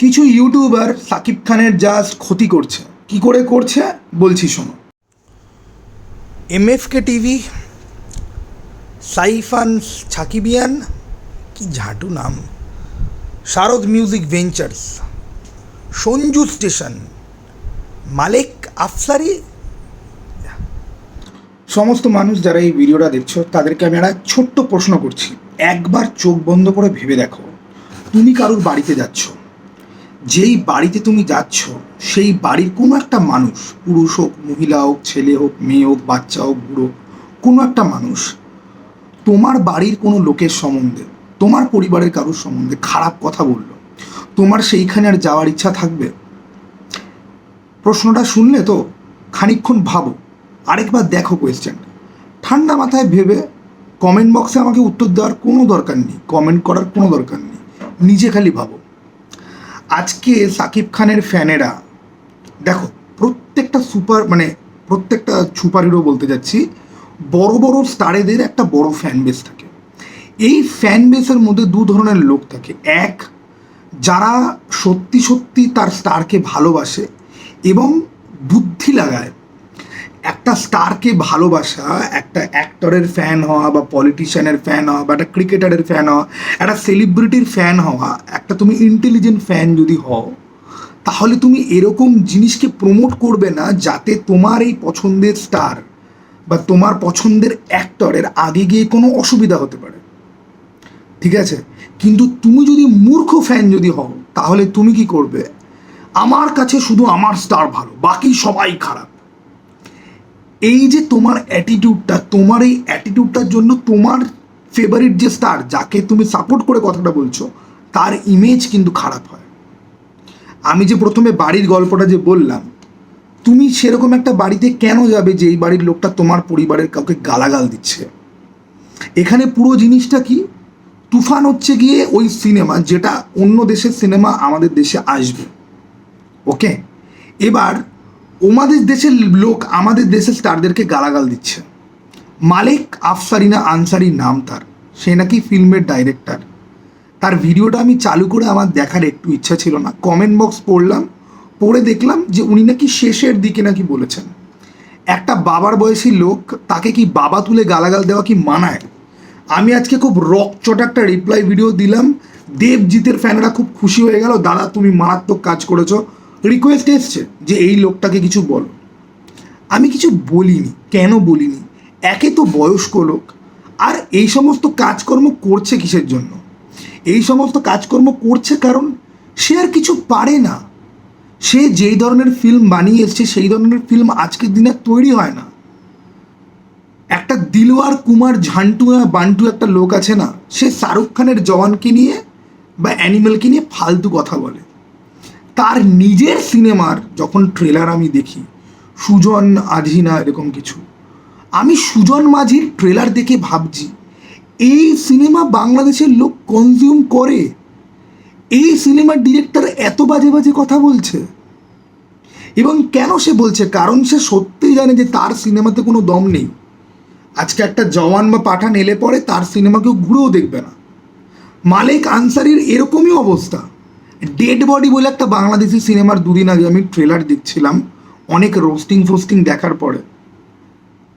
কিছু ইউটিউবার সাকিব খানের জাস্ট ক্ষতি করছে। কি করে করছে? বলছি, শোনো। এমএফকে টিভি সাইফান ছাকিবিয়ান কি ঝাঁটু নাম। Sharad music ventures, Sanju station, মালিক আফসারি। সমস্ত মানুষ যারা এই ভিডিওটা দেখছ, তাদেরকে আমি একটা ছোট্ট প্রশ্ন করছি। একবার চোখ বন্ধ করে ভেবে দেখো। তুমি কারোর বাড়িতে যাচ্ছ? যেই বাড়িতে তুমি যাচ্ছ, সেই বাড়ির কোনো একটা মানুষ, পুরুষ হোক, মহিলা হোক, ছেলে হোক, মেয়ে হোক, বাচ্চা হোক, বুড়ো কোনো একটা মানুষ, তোমার বাড়ির কোনো লোকের সম্বন্ধে, তোমার পরিবারের কারোর সম্বন্ধে খারাপ কথা বলল। তোমার সেইখানে আর যাওয়ার ইচ্ছা থাকবে? প্রশ্নটা শুনলে তো খানিকক্ষণ ভাবো, আরেকবার দেখো কোয়েশ্চেনটা ঠান্ডা মাথায় ভেবে কমেন্ট বক্সে আমাকে উত্তর দেওয়ার কোনো দরকার নেই কমেন্ট করার কোনো দরকার নেই, নিজে খালি ভাবো। আজকে সাকিব খানের ফ্যানেরা, দেখো, প্রত্যেকটা সুপার মানে প্রত্যেকটা সুপার হিরো বলতে যাচ্ছি, বড় বড় স্টারেদের একটা বড় ফ্যান বেস থাকে। এই ফ্যান বেসের মধ্যে দু ধরনের লোক থাকে। এক, যারা সত্যি সত্যি তার স্টারকে ভালোবাসে এবং বুদ্ধি লাগায়। একটা স্টারকে ভালোবাসা, একটা অ্যাক্টরের ফ্যান হওয়া বা পলিটিশিয়ানের ফ্যান হওয়া বা একটা ক্রিকেটারের ফ্যান হওয়া, একটা সেলিব্রিটির ফ্যান হওয়া, একটা তুমি ইন্টেলিজেন্ট ফ্যান যদি হও, তাহলে তুমি এরকম জিনিসকে প্রমোট করবে না যাতে তোমার এই পছন্দের স্টার বা তোমার পছন্দের অ্যাক্টরের আগে গিয়ে কোনো অসুবিধা হতে পারে। ঠিক আছে? কিন্তু তুমি যদি মূর্খ ফ্যান যদি হও, তাহলে তুমি কি করবে? আমার কাছে শুধু আমার স্টার ভালো, বাকি সবাই খারাপ। এই যে তোমার অ্যাটিটিউডটা তোমার এই অ্যাটিটিউডটার জন্য তোমার ফেভারিট যে স্টার যাকে তুমি সাপোর্ট করে কথাটা বলছো, তার ইমেজ কিন্তু খারাপ হয়। আমি যে প্রথমে বাড়ির গল্পটা যে বললাম, তুমি সেরকম একটা বাড়িতে কেন যাবে যে এই বাড়ির লোকটা তোমার পরিবারের কাউকে গালাগাল দিচ্ছে? এখানে পুরো জিনিসটা কি? তুফান হচ্ছে গিয়ে ওই সিনেমা যেটা অন্য দেশের সিনেমা আমাদের দেশে আসবে। ওকে এবার ওমাদের দেশের লোক আমাদের দেশের স্টারদেরকে গালাগাল দিচ্ছে। মালিক আফসারিনা আনসারি নাম তার। সে নাকি ফিল্মের ডাইরেক্টর তার ভিডিওটা আমি চালু করে আমার দেখার একটু ইচ্ছা ছিল না। কমেন্ট বক্স পড়লাম, পড়ে দেখলাম যে উনি নাকি শেষের দিকে নাকি বলেছেন। একটা বাবার বয়সী লোক তাকে কি বাবা তুলে গালাগাল দেওয়া কি মানায়? আমি আজকে খুব রকচটা একটা রিপ্লাই ভিডিও দিলাম। দেবজিতের ফ্যানরা খুব খুশি হয়ে গেল, দাদা, তুমি মারাত্মক কাজ করেছ। রিকোয়েস্ট এসছে যে এই লোকটাকে কিছু বলো। আমি কিছু বলিনি, কেন বলিনি? একে তো বয়স্ক লোক। আর এই সমস্ত কাজকর্ম করছে কিসের জন্য? এই সমস্ত কাজকর্ম করছে কারণ সে আর কিছু পারে না। সে যেই ধরনের ফিল্ম বানিয়ে এসছে, সেই ধরনের ফিল্ম আজকের দিনে তৈরি হয় না। একটা দিলওয়ার কুমার ঝান্টু বান্টু একটা লোক আছে না, সে শাহরুখ খানের জওয়ানকে নিয়ে বা অ্যানিমেলকে নিয়ে ফালতু কথা বলে। তার নিজের সিনেমার যখন ট্রেলার আমি দেখি, সুজন আধিনা এরকম কিছু, আমি সুজন মাঝির ট্রেলার দেখে ভাবছি, এই সিনেমা বাংলাদেশের লোক কনজিউম করে? এই সিনেমার ডিরেক্টর এত বাজে বাজে কথা বলছে? এবং কেন সে বলছে? কারণ সে সত্যিই জানে যে তার সিনেমাতে কোনো দম নেই। আজকে একটা জওয়ান বা পাঠান এলে পরে তার সিনেমা কেউ ঘুরেও দেখবে না। মালিক আনসারির এরকমই অবস্থা। ডেড বডি বলে একটা বাংলাদেশি সিনেমার দুদিন আগে আমি ট্রেলার দেখছিলাম, অনেক রোস্টিং ফোস্টিং দেখার পরে।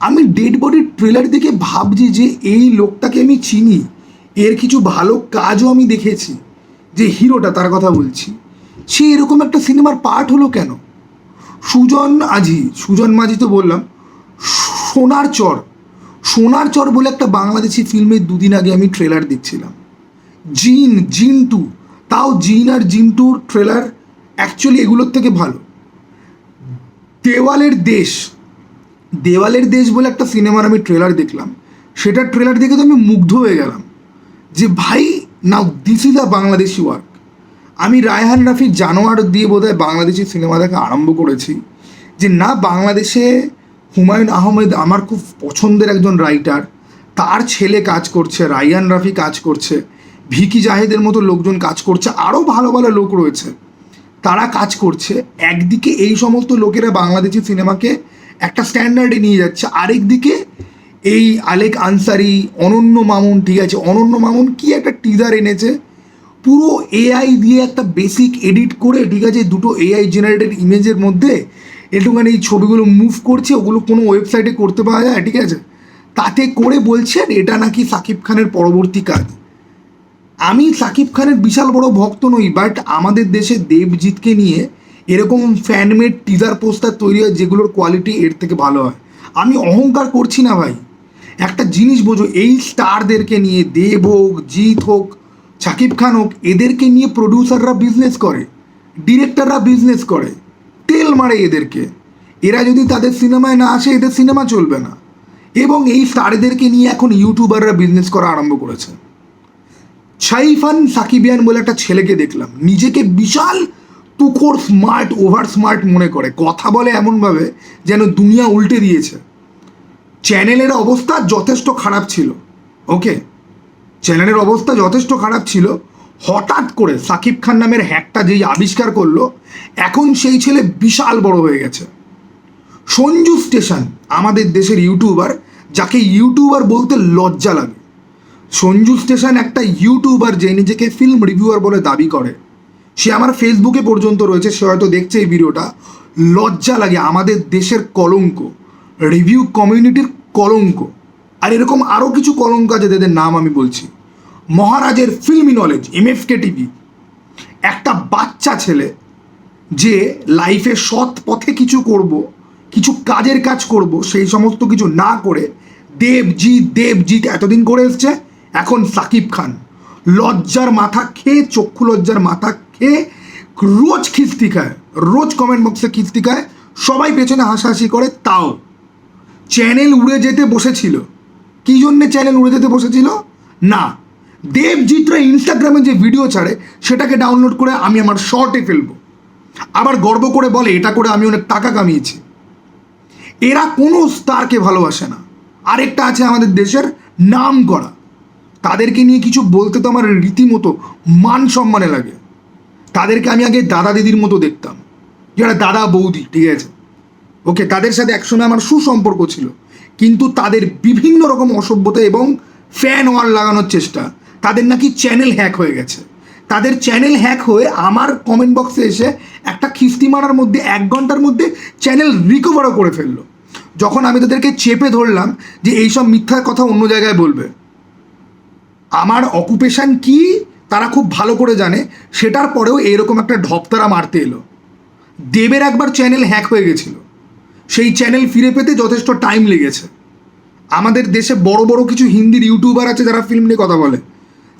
আমি ডেড বডির ট্রেলার দেখে ভাবছি যে এই লোকটাকে আমি চিনি, এর কিছু ভালো কাজও আমি দেখেছি, যে হিরোটা তার কথা বলছি। সে এরকম একটা সিনেমার পার্ট হলো কেন? সুজন আজি, সুজন মাঝি তো বললাম, সোনার চর সোনার চর বলে একটা বাংলাদেশি ফিল্মের দুদিন আগে আমি ট্রেলার দেখছিলাম। জিন জিন টু তাও জিন আর জিন টুর ট্রেলার অ্যাকচুয়ালি এগুলোর থেকে ভালো। দেওয়ালের দেশ দেওয়ালের দেশ বলে একটা সিনেমার আমি ট্রেলার দেখলাম। সেটার ট্রেলার দেখে তো আমি মুগ্ধ হয়ে গেলাম যে ভাই now this is a Bangladeshi work আমি রায়হান রাফি জানোয়ার দিয়ে বোধহয় বাংলাদেশি সিনেমা দেখা আরম্ভ করেছি যে না, বাংলাদেশে হুমায়ুন আহমেদ আমার খুব পছন্দের একজন রাইটার তার ছেলে কাজ করছে রায়ান রাফি কাজ করছে। ভিকি জাহেদের মতো লোকজন কাজ করছে আরও ভালো ভালো লোক রয়েছে। তারা কাজ করছে, একদিকে এই সমস্ত লোকেরা বাংলাদেশি সিনেমাকে একটা স্ট্যান্ডার্ডে নিয়ে যাচ্ছে, আরেক দিকে এই আলেক আনসারি, অনন্য মামুন, ঠিক আছে, অনন্য মামুন কি একটা টিজার এনেছে, পুরো এআই দিয়ে একটা বেসিক এডিট করে, ঠিক আছে, দুটো এআই জেনারেটেড ইমেজের মধ্যে একটুখানি এই ছবিগুলো মুভ করছে, ওগুলো কোনো ওয়েবসাইটে করতে পাওয়া যায়, ঠিক আছে? তাতে করে বলছেন, এটা নাকি সাকিব খানের পরবর্তী কাজ। আমি সাকিব খানের বিশাল বড় ভক্ত নই বাট আমাদের দেশে দেবজিৎকে নিয়ে এরকম ফ্যানমেড টিজার পোস্টার তৈরি হয় যেগুলোর কোয়ালিটি এর থেকে ভালো হয়। আমি অহংকার করছি না ভাই। একটা জিনিস বোঝো, এই স্টারদেরকে নিয়ে, দেব হোক, জিৎ হোক, সাকিব খান হোক, এদেরকে নিয়ে প্রডিউসাররা বিজনেস করে ডিরেক্টররা বিজনেস করে, তেল মারে এদেরকে। এরা যদি তাদের সিনেমায় না আসে, এদের সিনেমা চলবে না। এবং এই স্টারদেরকে নিয়ে এখন ইউটিউবাররা বিজনেস করা আরম্ভ করেছে। সাইফান সাকিবিয়ান বলে একটা ছেলেকে দেখলাম। নিজেকে বিশাল তুখোর স্মার্ট ওভার স্মার্ট মনে করে। কথা বলে এমনভাবে যেন দুনিয়া উল্টে দিয়েছে। চ্যানেলের অবস্থা যথেষ্ট খারাপ ছিল। ওকে চ্যানেলের অবস্থা যথেষ্ট খারাপ ছিল। হঠাৎ করে সাকিব খান নামের হ্যাকটা যেই আবিষ্কার করল, এখন সেই ছেলে বিশাল বড় হয়ে গেছে। সঞ্জু স্টেশন, আমাদের দেশের ইউটিউবার, যাকে ইউটিউবার বলতে লজ্জা লাগে। সঞ্জু স্টেশন একটা ইউটিউবার যে নিজেকে ফিল্ম রিভিউয়ার বলে দাবি করে। সে আমার ফেসবুকে পর্যন্ত রয়েছে, সে হয়তো দেখছে এই ভিডিওটা। লজ্জা লাগে, আমাদের দেশের কলঙ্ক। রিভিউ কমিউনিটির কলঙ্ক। আর এরকম আরও কিছু কলঙ্ক আছে যাদের নাম আমি বলছি। মহারাজের ফিল্মি নলেজ এমএফকে টিভি একটা বাচ্চা ছেলে যে লাইফে সৎ পথে কিছু করব, কিছু কাজের কাজ করব, সেই সমস্ত কিছু না করে দেবজিৎ দেবজিৎ এতদিন করে এসছে এখন সাকিব খান, লজ্জার মাথা খেয়ে, চক্ষু লজ্জার মাথা খেয়ে রোজ খিস্তি খায়, রোজ কমেন্ট বক্সে খিস্তি খায়, সবাই পেছনে হাসাহাসি করে তাও। চ্যানেল উড়ে যেতে বসেছিল। কী জন্যে চ্যানেল উড়ে যেতে বসেছিল? না দেবজিৎরা ইনস্টাগ্রামে যে ভিডিও ছাড়ে, সেটাকে ডাউনলোড করে আমি আমার শর্টে ফেলব। আবার গর্ব করে বলে, এটা করে আমি অনেক টাকা কামিয়েছি। এরা কোনো স্টারকে ভালোবাসে না। আরেকটা আছে আমাদের দেশের নাম করা। তাদেরকে নিয়ে কিছু বলতে তো আমার রীতিমতো মান সম্মানে লাগে। তাদেরকে আমি আগে দাদা দিদির মতো দেখতাম। যারা দাদা বৌদি, ঠিক আছে? ওকে, তাদের সাথে একসময় আমার সুসম্পর্ক ছিল। কিন্তু তাদের বিভিন্ন রকম অসভ্যতা এবং ফ্যান ওয়ার লাগানোর চেষ্টা, তাদের নাকি চ্যানেল হ্যাক হয়ে গেছে। তাদের চ্যানেল হ্যাক হয়ে আমার কমেন্ট বক্সে এসে একটা খিস্তি মারার মধ্যে, এক ঘণ্টার মধ্যে চ্যানেল রিকভারও করে ফেলল। যখন আমি তাদেরকে চেপে ধরলাম যে এইসব মিথ্যার কথা অন্য জায়গায় বলবে আমার অকুপেশান কি তারা খুব ভালো করে জানে, সেটার পরেও এরকম একটা ঢপ তারা মারতে এলো। দেবের একবার চ্যানেল হ্যাক হয়ে গেছিল। সেই চ্যানেল ফিরে পেতে যথেষ্ট টাইম লেগেছে। আমাদের দেশে বড় বড় কিছু হিন্দির ইউটিউবার আছে যারা ফিল্ম নিয়ে কথা বলে।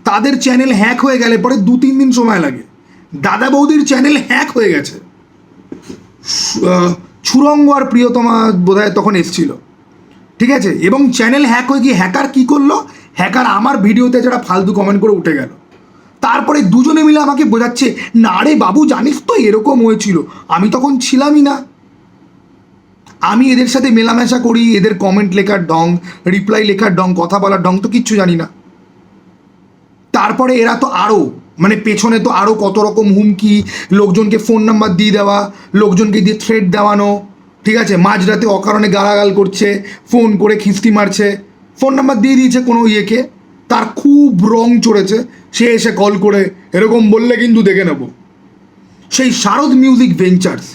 তাদের চ্যানেল হ্যাক হয়ে গেলে পরে দু তিন দিন সময় লাগে। দাদা বৌদির চ্যানেল হ্যাক হয়ে গেছে। ছুরঙ্গ আর প্রিয়তমা বোধহয় তখন এসছিল। ঠিক আছে? এবং চ্যানেল হ্যাক হয়ে গিয়ে হ্যাকার কী করল? হ্যাকার আমার ভিডিওতে যারা ফালতু কমেন্ট করে উঠে গেল। তারপরে দুজনে মিলে আমাকে বোঝাচ্ছে, না রে বাবু, জানিস তো এরকম হয়েছিল। আমি তখন ছিলামই না। আমি এদের সাথে মেলামেশা করি, এদের কমেন্ট লেখার ডং রিপ্লাই লেখার ডং কথা বলার ডং তো কিচ্ছু জানি না। তারপরে এরা তো আরও মানে পেছনে তো আরও কত রকম হুমকি, লোকজনকে ফোন নাম্বার দিয়ে দেওয়া, লোকজনকে দিয়ে থ্রেড দেওয়ানো, ঠিক আছে? মাঝরাতে অকারণে গালাগাল করছে ফোন করে খিস্তি মারছে। ফোন নাম্বার দিয়ে দিয়েছে কোনো ইয়েকে। তার খুব রং চড়েছে। সে এসে কল করে, এরকম বললে কিন্তু দেখে নেব। সেই শারদ মিউজিক ভেঞ্চার্স,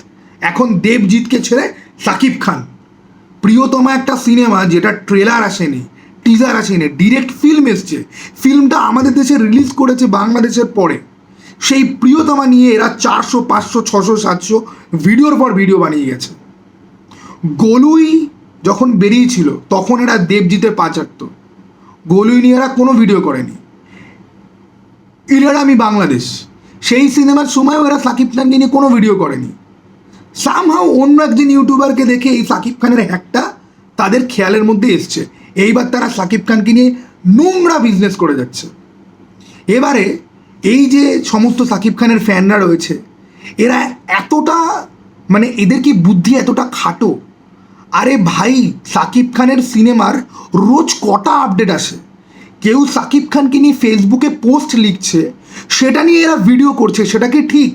এখন দেবজিৎকে ছেড়ে সাকিব খান। প্রিয়তমা একটা সিনেমা যেটা ট্রেলার আসেনি, টিজার আসেনি, ডিরেক্ট ফিল্ম এসছে। ফিল্মটা আমাদের দেশে রিলিজ করেছে বাংলাদেশের পরে। সেই প্রিয়তমা নিয়ে এরা চারশো, পাঁচশো, ছশো, সাতশো ভিডিওর পর ভিডিও বানিয়ে গেছে। গোলুই যখন বেরিয়েছিল, তখন এরা দেবজিতের পা চাটত। গোলুই কোনো ভিডিও করেনি। ইরার আমি বাংলাদেশ। সেই সিনেমার সময়ও এরা সাকিব খানকে নিয়ে কোনো ভিডিও করেনি। সামহাও অন্য একজন ইউটিউবারকে দেখে এই সাকিব খানের হ্যাকটা তাদের খেয়ালের মধ্যে এসছে। এইবার তারা সাকিব খানকে নিয়ে নোংরা বিজনেস করে যাচ্ছে। এবারে এই যে সমস্ত সাকিব খানের ফ্যানরা রয়েছে, এরা এতটা মানে এদের কি বুদ্ধি এতটা খাটো? আরে ভাই, সাকিব খানের সিনেমার রোজ কটা আপডেট আসে? কেউ সাকিব খানকে নিয়ে ফেসবুকে পোস্ট লিখছে, সেটা নিয়ে এরা ভিডিও করছে, সেটা কি ঠিক?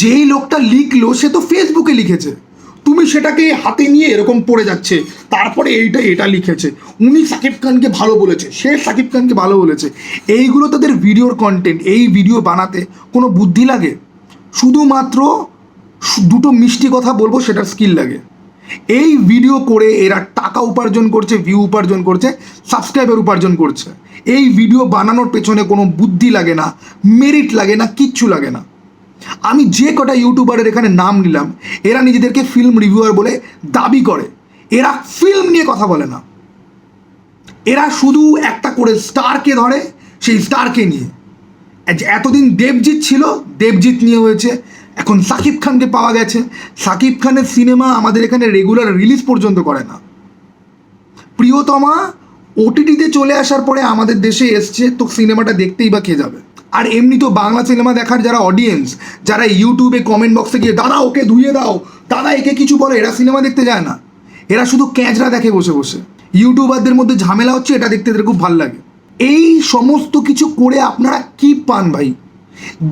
যেই লোকটা লিখলো, সে তো ফেসবুকে লিখেছে। তুমি সেটাকে হাতে নিয়ে এরকম পড়ে যাচ্ছে, তারপরে এইটা, এটা লিখেছে। উনি সাকিব খানকে ভালো বলেছে, সে সাকিব খানকে ভালো বলেছে। এইগুলো তাদের ভিডিওর কন্টেন্ট এই ভিডিও বানাতে কোনো বুদ্ধি লাগে? শুধুমাত্র দুটো মিষ্টি কথা বলব, সেটার স্কিল লাগে। এই ভিডিও করে এরা টাকা উপার্জন করছে ভিউ উপার্জন করছে সাবস্ক্রাইবার উপার্জন করছে। এই ভিডিও বানানোর পেছনে কোনো বুদ্ধি লাগে না মেরিট লাগে না, কিচ্ছু লাগে না। আমি যে কটা ইউটিউবারের এখানে নাম নিলাম, এরা নিজেদেরকে ফিল্ম রিভিউয়ার বলে দাবি করে। এরা ফিল্ম নিয়ে কথা বলে না। এরা শুধু একটা করে স্টারকে ধরে, সেই স্টারকে নিয়ে। এতদিন দেবজিৎ ছিল, দেবজিৎ নিয়ে হয়েছে এখন সাকিব খানকে পাওয়া গেছে। সাকিব খানের সিনেমা আমাদের এখানে রেগুলার রিলিজ পর্যন্ত করে না। প্রিয়তমা ওটিটিতে চলে আসার পরে আমাদের দেশে এসছে, তো সিনেমাটা দেখতেই বা কে যাবে? আর এমনি তো বাংলা সিনেমা দেখার যারা অডিয়েন্স যারা ইউটিউবে কমেন্ট বক্সে গিয়ে, দাদা, ওকে ধুয়ে দাও, দাদা, একে কিছু বলো, এরা সিনেমা দেখতে যায় না। এরা শুধু ক্যাচরা দেখে বসে বসে। ইউটিউবারদের মধ্যে ঝামেলা হচ্ছে, এটা দেখতে এদের খুব ভালো লাগে। এই সমস্ত কিছু করে আপনারা কি পান ভাই?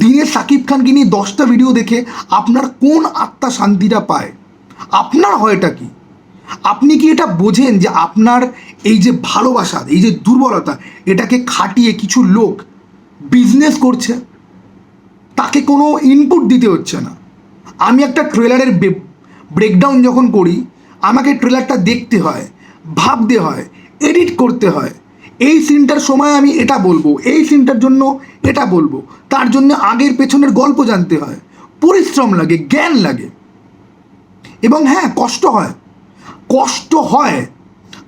দিনে সাকিব খানকে নিয়ে দশটা ভিডিও দেখে আপনার কোন আত্মা শান্তিটা পায়? আপনার হয়টা কি? আপনি কি এটা বোঝেন যে আপনার এই যে ভালোবাসা, এই যে দুর্বলতা, এটাকে খাটিয়ে কিছু লোক বিজনেস করছে? তাকে কোনো ইনপুট দিতে হচ্ছে না। আমি একটা ট্রেলারের ব্রেকডাউন যখন করি, আমাকে ট্রেলারটা দেখতে হয়, ভাবতে হয় এডিট করতে হয়। এই সিনটার সময় আমি এটা বলব, এই সিনটার জন্য এটা বলব। তার জন্য আগের পেছনের গল্প জানতে হয়। পরিশ্রম লাগে, জ্ঞান লাগে। এবং হ্যাঁ কষ্ট হয়। কষ্ট হয়।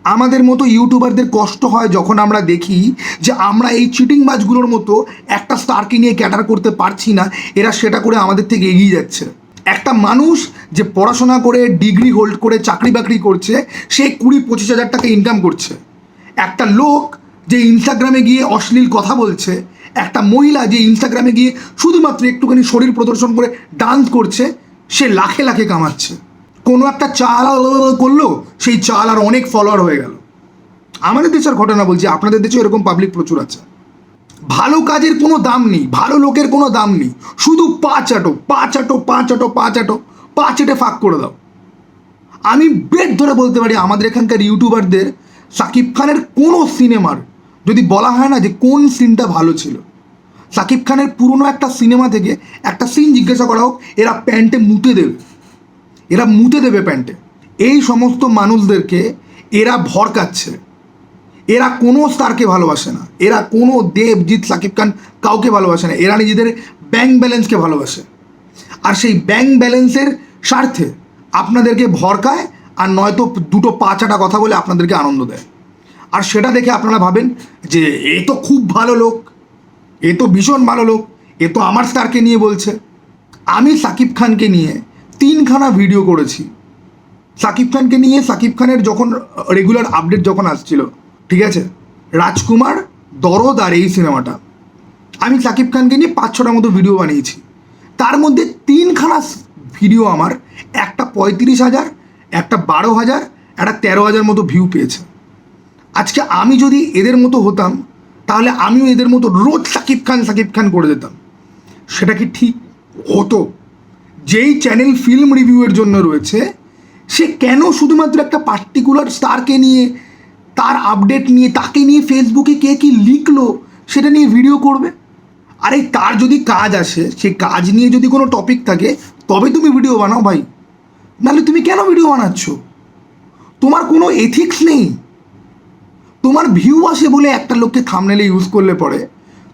আমাদের মতো ইউটিউবারদের কষ্ট হয় যখন আমরা দেখি যে আমরা এই চিটিং মাছগুলোর মতো একটা স্টারকে নিয়ে ক্যাটার করতে পারছি না, এরা সেটা করে আমাদের থেকে এগিয়ে যাচ্ছে। একটা মানুষ যে পড়াশোনা করে ডিগ্রি হোল্ড করে, চাকরি বাকরি করছে, সে কুড়ি পঁচিশ হাজার টাকা ইনকাম করছে। একটা লোক যে ইনস্টাগ্রামে গিয়ে অশ্লীল কথা বলছে, একটা মহিলা যে ইনস্টাগ্রামে গিয়ে শুধুমাত্র একটুখানি শরীর প্রদর্শন করে ডান্স করছে, সে লাখে লাখে কামাচ্ছে। কোনো একটা চাল করল সেই চাল আর অনেক ফলোয়ার হয়ে গেল। আমাদের দেশের ঘটনা বলছি, আপনাদের দেশে এরকম পাবলিক প্রচুর আছে। ভালো কাজের কোনো দাম নেই, ভালো লোকের কোনো দাম নেই। শুধু পা চাটো পা চাটো পা চাটো পা চাটো, পা চেটে ফাঁক করে দাও। আমি বেড ধরে বলতে পারি, আমাদের এখানকার ইউটিউবারদের সাকিব খানের কোনো সিনেমার যদি বলা হয় না যে কোন সিনটা ভালো ছিল। সাকিব খানের পুরনো একটা সিনেমা থেকে একটা সিন জিজ্ঞাসা করা হোক, এরা প্যান্টে মুতে দেবে। এরা মুতে দেবে প্যান্টে। এই সমস্ত মানুষদেরকে এরা ভরকাচ্ছে। এরা কোনো স্টারকে ভালোবাসে না। এরা কোনো দেবজিৎ, সাকিব খান কাউকে ভালোবাসে না। এরা নিজেদের ব্যাংক ব্যালেন্সকে ভালোবাসে। আর সেই ব্যাংক ব্যালেন্সের স্বার্থে আপনাদেরকে ভরকায় আর নয়তো দুটো পাঁচাটা কথা বলে আপনাদেরকে আনন্দ দেয়। আর সেটা দেখে আপনারা ভাবেন যে, এ তো খুব ভালো লোক, এ তো ভীষণ ভালো লোক, এ তো আমার স্টারকে নিয়ে বলছে। আমি সাকিব খানকে নিয়ে তিনখানা ভিডিও করেছি। সাকিব খানকে নিয়ে, সাকিব খানের যখন রেগুলার আপডেট যখন আসছিল, ঠিক আছে? রাজকুমার, দরদ আর এই সিনেমাটা। আমি সাকিব খানকে নিয়ে পাঁচ ছটার মতো ভিডিও বানিয়েছি। তার মধ্যে তিনখানা ভিডিও আমার, একটা পঁয়ত্রিশ হাজার একটা বারো হাজার, একটা তেরো হাজার মতো ভিউ পেয়েছে। আজকে আমি যদি এদের মতো হতাম, তাহলে আমিও এদের মতো রোজ সাকিব খান সাকিব খান করে দিতাম সেটা কি ঠিক? হতো। যেই চ্যানেল ফিল্ম রিভিউয়ের জন্য রয়েছে, সে কেন শুধুমাত্র একটা পার্টিকুলার স্টারকে নিয়ে, তার আপডেট নিয়ে, তাকে নিয়ে ফেসবুকে কে কি লিখলো, সেটা নিয়ে ভিডিও করবে? আরে তার যদি কাজ আসে সেই কাজ নিয়ে যদি কোনো টপিক থাকে, তবে তুমি ভিডিও বানাও ভাই। নাহলে তুমি কেন ভিডিও বানাচ্ছ? তোমার কোনো এথিক্স নেই। তোমার ভিউ আসে বলে একটা লোককে থামনেলে ইউজ করলে পরে।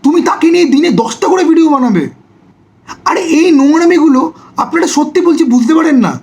তুমি তাকে নিয়ে দিনে দশটা করে ভিডিও বানাবে। আরে এই নোংরামিগুলো আপনারা সত্যি বলছি বুঝতে পারেন না।